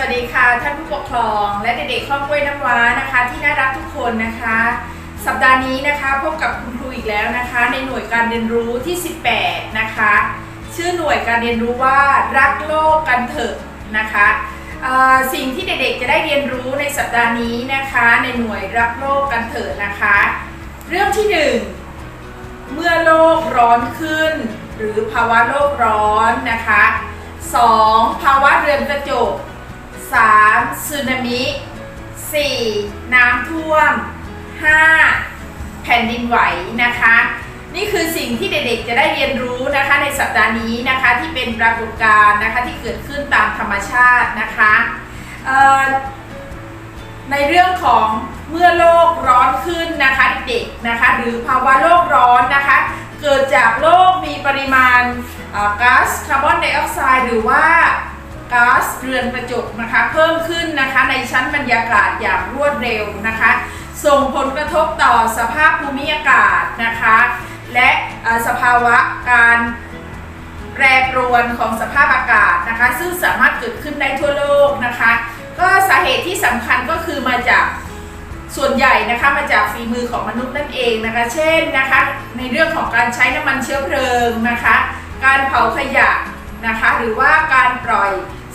วัสดีค่ะท่านผู้ปกครอง และเด็กๆครอบครัวน้ำว้านะคะ ที่น่ารักทุกคนนะคะ สัปดาห์นี้นะคะพบกับคุณครูอีกแล้วนะคะ ในหน่วยการเรียนรู้ที่ 18 นะคะ ชื่อหน่วยการเรียนรู้ว่ารักโลกกันเถอะนะคะสิ่งที่เด็กๆจะได้เรียนรู้ในสัปดาห์นี้นะคะ ในหน่วยรักโลกกันเถอะนะคะ เรื่องที่หนึ่งเมื่อโลกร้อนขึ้น หรือภาวะโลกร้อนนะคะ 2. ภาวะเรือนกระจก 3. สึนามิ 4. น้ำท่วม 5. แผ่นดินไหวนะคะ นี่คือสิ่งที่เด็กๆจะได้เรียนรู้นะคะในสัปดาห์นี้นะคะที่เป็นปรากฏการณ์นะคะที่เกิดขึ้นตามธรรมชาตินะคะในเรื่องของเมื่อโลกร้อนขึ้นนะคะเด็กนะคะหรือภาวะโลกร้อนนะคะ เกิดจากโลกมีปริมาณก๊าซคาร์บอนไดออกไซด์หรือว่า ก๊าซเรือนกระจกนะคะเพิ่มขึ้นนะคะในชั้นบรรยากาศอย่างรวดเร็วนะคะ ส่งผลกระทบต่อสภาพภูมิอากาศนะคะ และสภาวะการแปรปรวนของสภาพอากาศนะคะ ซึ่งสามารถเกิดขึ้นได้ทั่วโลกนะคะ ก็สาเหตุที่สำคัญก็คือมาจากส่วนใหญ่นะคะมาจากฝีมือของมนุษย์นั่นเองนะคะ เช่นนะคะในเรื่องของการใช้น้ำมันเชื้อเพลิงนะคะ การเผาขยะนะคะ หรือว่าการปล่อย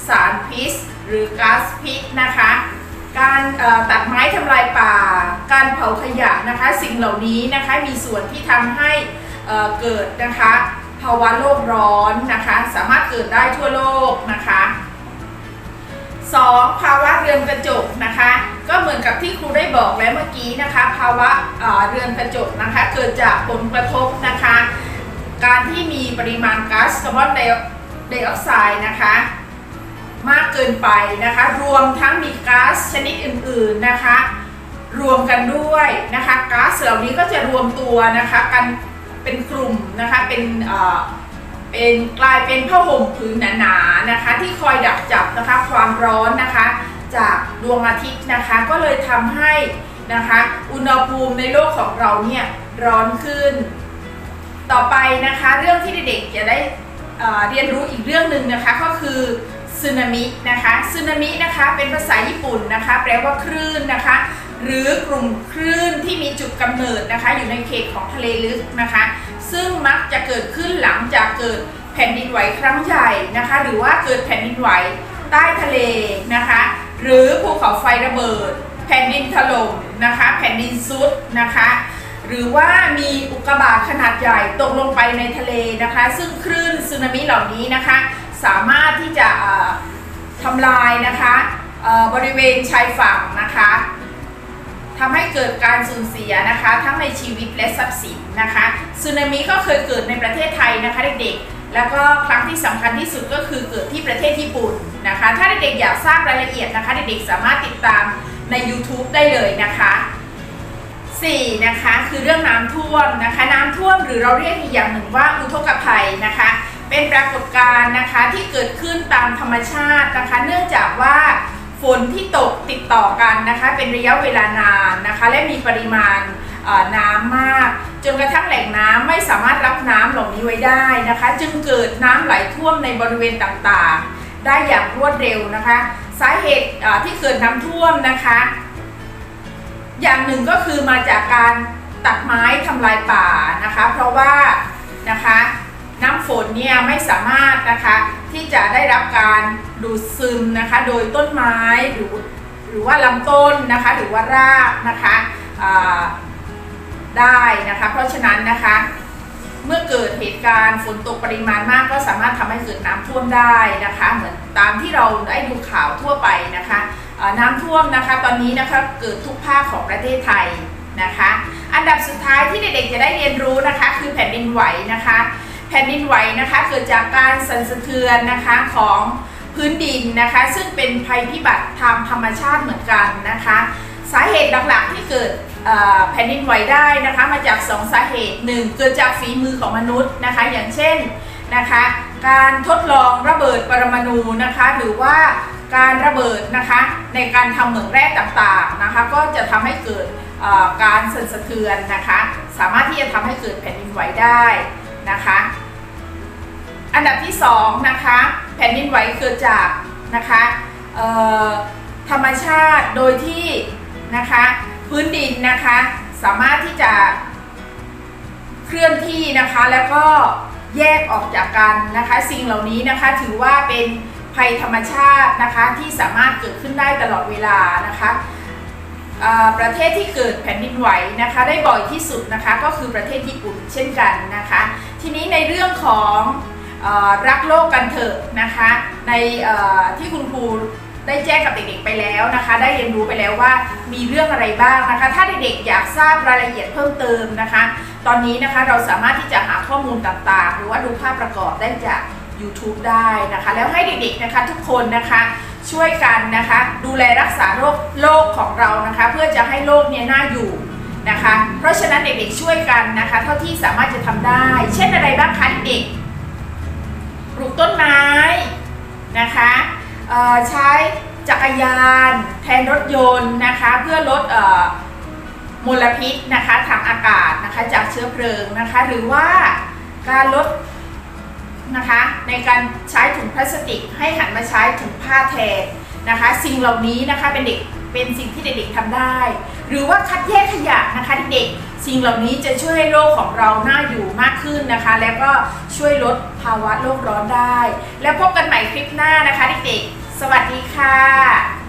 สารพิษ หรือก๊าซพิษนะคะ การตัดไม้ทำลายป่า การเผาขยะนะคะ สิ่งเหล่านี้นะคะมีส่วนที่ทำให้เเกิดนะคะภาวะโลกร้อนนะคะ สามารถเกิดได้ทั่วโลกนะคะ 2. ภาวะเรือนกระจกนะคะ ก็เหมือนกับที่ครูได้บอกแล้วเมื่อกี้นะคะ ภาวะเเรือนกระจกนะคะ เกิดจากผลกระทบนะคะ การที่มีปริมาณก๊าซคาร์บอนไดออกไซด์นะคะ มากเกินไปนะคะ รวมทั้งมีก๊าซชนิดอื่นๆนะคะ รวมกันด้วยนะคะก๊าซเหล่านี้ก็จะรวมตัวนะคะกันเป็นกลุ่มนะคะเป็นเอ่อเป็นกลายเป็นผ้าห่มผืนหนาๆนะคะ ที่คอยดักจับนะคะความร้อนนะคะ จากดวงอาทิตย์นะคะก็เลยทำให้นะคะอุณหภูมิในโลกของเราเนี่ยร้อนขึ้น ต่อไปนะคะเรื่องที่เด็กๆจะได้เอ่อเรียนรู้อีกเรื่องหนึ่งนะคะก็คือ สึนามินะคะสึนามินะคะเป็นภาษาญี่ปุ่นนะคะ แปลว่าคลื่นนะคะ หรือกลุ่มคลื่นที่มีจุดกำเนิดนะคะ อยู่ในเขตของทะเลลึกนะคะ ซึ่งมักจะเกิดขึ้นหลังจากเกิดแผ่นดินไหวครั้งใหญ่นะคะ หรือว่าเกิดแผ่นดินไหวใต้ทะเลนะคะ หรือภูเขาไฟระเบิด แผ่นดินถล่มนะคะ แผ่นดินซุดนะคะ หรือว่ามีอุกกาบาตขนาดใหญ่ตกลงไปในทะเลนะคะ ซึ่งคลื่นสึนามิเหล่านี้นะคะ สามารถที่จะทำลายนะคะบริเวณชายฝั่งนะคะทำให้เกิดการสูญเสียนะคะ ทั้งในชีวิตและทรัพย์สินนะคะสึนามิก็เคยเกิดในประเทศไทยนะคะเด็กๆ แล้วก็ครั้งที่สำคัญที่สุดก็คือเกิดที่ประเทศญี่ปุ่นนะคะ ถ้าเด็กๆอยากทราบรายละเอียดนะคะ เด็กๆสามารถติดตามใน YouTube ได้เลยนะคะ 4 นะคะคือเรื่องน้ำท่วมนะคะ น้ำท่วมหรือเราเรียกอีกอย่างหนึ่งว่าอุทกภัยนะคะ เป็นปรากฏการณ์นะคะที่เกิดขึ้นตามธรรมชาตินะคะ เนื่องจากว่าฝนที่ตกติดต่อกันนะคะ เป็นระยะเวลานานนะคะ และมีปริมาณน้ำมาก จนกระทั่งแหล่งน้ำไม่สามารถรับน้ำเหล่านี้ไว้ได้นะคะ จึงเกิดน้ำไหลท่วมในบริเวณต่างๆ ได้อย่างรวดเร็วนะคะ สาเหตุที่เกิดน้ำท่วมนะคะ อย่างหนึ่งก็คือมาจากการตัดไม้ทำลายป่านะคะ เพราะว่านะคะ น้ำฝนเนี่ยไม่สามารถนะคะที่จะได้รับการดูดซึมนะคะโดยต้นไม้หรือหรือว่าลำต้นนะคะหรือว่ารากนะคะได้นะคะเพราะฉะนั้นนะคะเมื่อเกิดเหตุการณ์ฝนตกปริมาณมากก็สามารถทำให้เกิดน้ำท่วมได้นะคะ เหมือนตามที่เราได้ดูข่าวทั่วไปนะคะน้ำท่วมนะคะตอนนี้นะคะเกิดทุกภาคของประเทศไทยนะคะ อันดับสุดท้ายที่เด็กๆจะได้เรียนรู้นะคะ คือแผ่นดินไหวนะคะ แผ่นดินไหวนะคะเกิดจากการสั่นสะเทือนนะคะของพื้นดินนะคะ ซึ่งเป็นภัยพิบัติทางธรรมชาติเหมือนกันนะคะ สาเหตุหลักๆที่เกิดแผ่นดินไหวได้นะคะมาจาก 2 สาเหตุ 1 เกิดจากฝีมือของมนุษย์นะคะ อย่างเช่นนะคะการทดลองระเบิดปรมาณูนะคะหรือว่าการระเบิดนะคะในการทำเหมืองแร่ต่างๆนะคะ ก็จะทำให้เกิดการสั่นสะเทือนนะคะ สามารถที่จะทำให้เกิดแผ่นดินไหวได้นะคะ อันดับที่2นะคะแผ่นดินไหวเกิดจากนะคะธรรมชาติโดยที่นะคะพื้นดินนะคะสามารถที่จะเคลื่อนที่นะคะแล้วก็แยกออกจากกันนะคะสิ่งเหล่านี้นะคะถือว่าเป็นภัยธรรมชาตินะคะที่สามารถเกิดขึ้นได้ตลอดเวลานะคะประเทศที่เกิดแผ่นดินไหวนะคะได้บ่อยที่สุดนะคะก็คือประเทศญี่ปุ่นเช่นกันนะคะ ทีนี้ในเรื่องของ รักโลกกันเถอะนะคะ ในที่คุณครูได้แจ้งกับเด็กๆไปแล้วนะคะ ได้เรียนรู้ไปแล้วว่ามีเรื่องอะไรบ้างนะคะ ถ้าเด็กๆอยากทราบรายละเอียดเพิ่มเติมนะคะ ตอนนี้นะคะเราสามารถที่จะหาข้อมูลต่างๆ หรือว่าดูภาพประกอบได้จาก YouTube ได้นะคะ แล้วให้เด็กๆนะคะทุกคนนะคะช่วยกันนะคะ ดูแลรักษาโรคโลกของเรานะคะ เพื่อจะให้โลกเนี้น่าอยู่นะคะ เพราะฉะนั้นเด็กๆช่วยกันนะคะ เท่าที่สามารถจะทำได้ เช่นอะไรบ้างคะเด็กๆปลูกต้นไม้นะคะเอ่อ ใช้จักรยานแทนรถยนต์นะคะ เพื่อลดอมลพิษนะคะทางอากาศนะคะจากเชื้อเพลิงนะคะ หรือว่าการลดนะคะในการใช้ถุงพลาสติกให้หันมาใช้ถุงผ้าแทนนะคะ สิ่งเหล่านี้นะคะเป็นเด็กเป็นสิ่งที่เด็กๆทำได้ หรือว่าคัดแยกขยะนะคะเด็กๆสิ่งเหล่านี้จะช่วยให้โลกของเราน่าอยู่มากขึ้นนะคะ แล้วก็ช่วยลดภาวะโลกร้อนได้ แล้วพบกันใหม่คลิปหน้านะคะเด็กๆ วัสดีค่ะ